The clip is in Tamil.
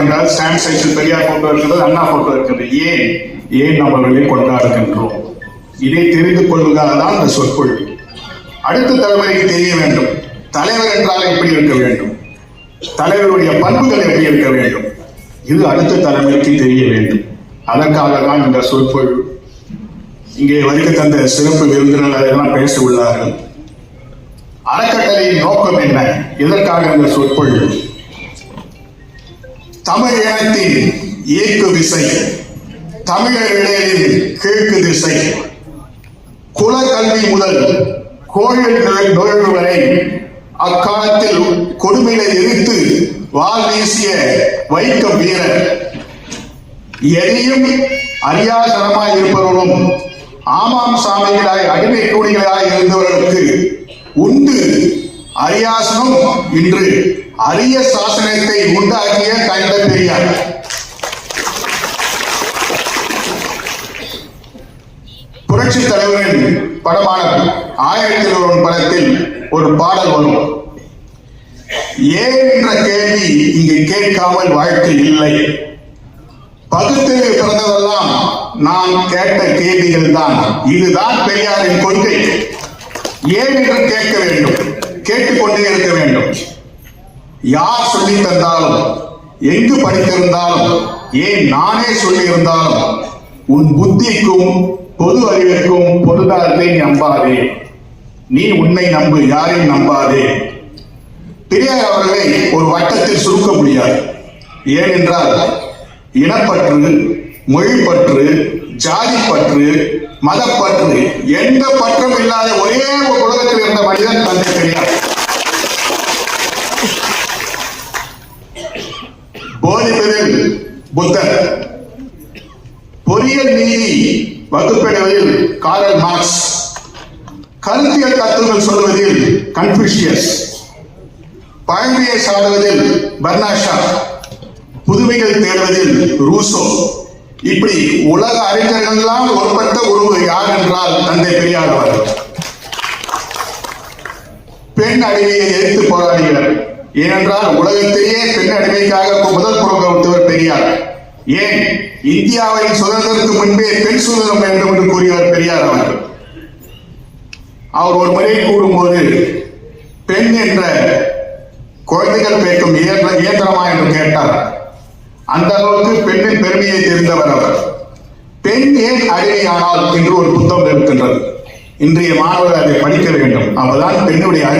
என்றால் ஸ்டாம்ப் சைஸில் பெரியார் போட்டோ இருக்கிறது அண்ணா போட்டோ இருக்கிறது. ஏன்? ஏன் நம்மளை கொண்டாடுகின்றோம்? இதை தெரிந்து கொள்வதாக தான் இந்த சொற்பொழிவு அடுத்த தலைமுறைக்கு தெரிய வேண்டும். தலைவர் என்றால் எப்படி இருக்க வேண்டும்? தலைவருடைய பண்புகள் எப்படி இருக்க வேண்டும்? இது அடுத்த தலைமுறைக்கு தெரிய வேண்டும். அதற்காக தான் இந்த சொற்பொழிவு இங்கே வருகை தந்த சிறப்பு விருந்தினர் அதெல்லாம் பேச உள்ளார்கள் அறக்கட்டளையின் நோக்கம் என்ன? எதற்காக இந்த சொற்பொழிவு தமிழ் இனத்தின் இயக்கு விசை தமிழர்களின் கிழக்கு திசை. குலக்கல்வி முதல் கோயில் நுழைவு வரை அக்காலத்தில் கொடுமையை எதிர்த்து வால் வீசிய வைக்கம் வீரர். எதையும் அறியாதனமாய் இருப்பவர்களும் ஆமாம் சாமிகளாய் அடிமை கூடிகளாய் இருந்தவர்களுக்கு உண்டு அரியாசனம் இன்று. அரிய சாசனத்தை உண்டாக்கிய கண்ட பெரியார். புரட்சி தலைவரின் படமான ஆயிரத்தி ஒருவன் படத்தில் ஒரு பாடல் வரும். ஏன் என்ற கேள்வி இங்கு கேட்காமல் வாழ்க்கை இல்லை. பகுத்தறிவு பிறந்ததெல்லாம் நான் கேட்ட கேள்விகள் தான். இதுதான் பெரியாரின் கொள்கை. ஏன் என்று கேட்க வேண்டும். கேட்டுக்கொண்டே இருக்க வேண்டும். யார் சொல்லி தந்தாலும் எங்கு படித்திருந்தாலும் ஏன் நானே சொல்லியிருந்தாலும் உன் புத்திக்கும் பொது அறிவிற்கும் பொருளாதாரத்தை நம்பாதே. நீ உன்னை நம்பு யாரையும் நம்பாதே. பெரியார் அவர்களை ஒரு வட்டத்தில் சுருக்க முடியாது. ஏனென்றால் இனப்பற்று மொழிப்பற்று பற்று மதப்பற்று எந்த பற்றும் இல்லாத ஒரே ஒரு உலகத்தில் இருந்த மனிதன் தந்தை பெரியார். போதிப்பதில் புத்தர். பொறியியல் நீதி வகுப்பெடுவதில் காரல் மார்க்ஸ். கருத்தியல் தத்துவங்கள் சொல்வதில் கன்ஃபியூஷியஸ் பழமையை சாடுவதில் பர்னாஷா புதுமைகள் தேடுவதில் ரூசோ. இப்படி உலக அறிஞர்கள்லாம் ஒருபட்ட உருவு யார் என்றால் தந்தை பெரியார் பெண் அடிமையை எதிர்த்து போராடுகிறார். ஏனென்றால் உலகத்திலேயே பெண் அடிமைக்காக முதல் குரல் கொடுத்தவர் பெரியார். ஏன்? இந்தியாவை சுதந்திரத்துக்கு முன்பே பெண் சுதந்திரம் வேண்டும் என்று கூறியவர் பெரியார் அவர்கள். அவர் ஒரு முறை கூறும்போது பெண் என்ற குழந்தைகள் பேக்கும் இயந்திரமா என்று கேட்டார். அந்த அளவுக்கு பெண்ணின் பெருமையை தெரிந்தவர் அவர். பெண் ஏன் அடிமையானால்? என்று ஒரு புத்தகம் இருக்கின்றது. இன்றைய மாணவர் அதை படிக்க வேண்டும். அப்பதான் பெண்ணுடைய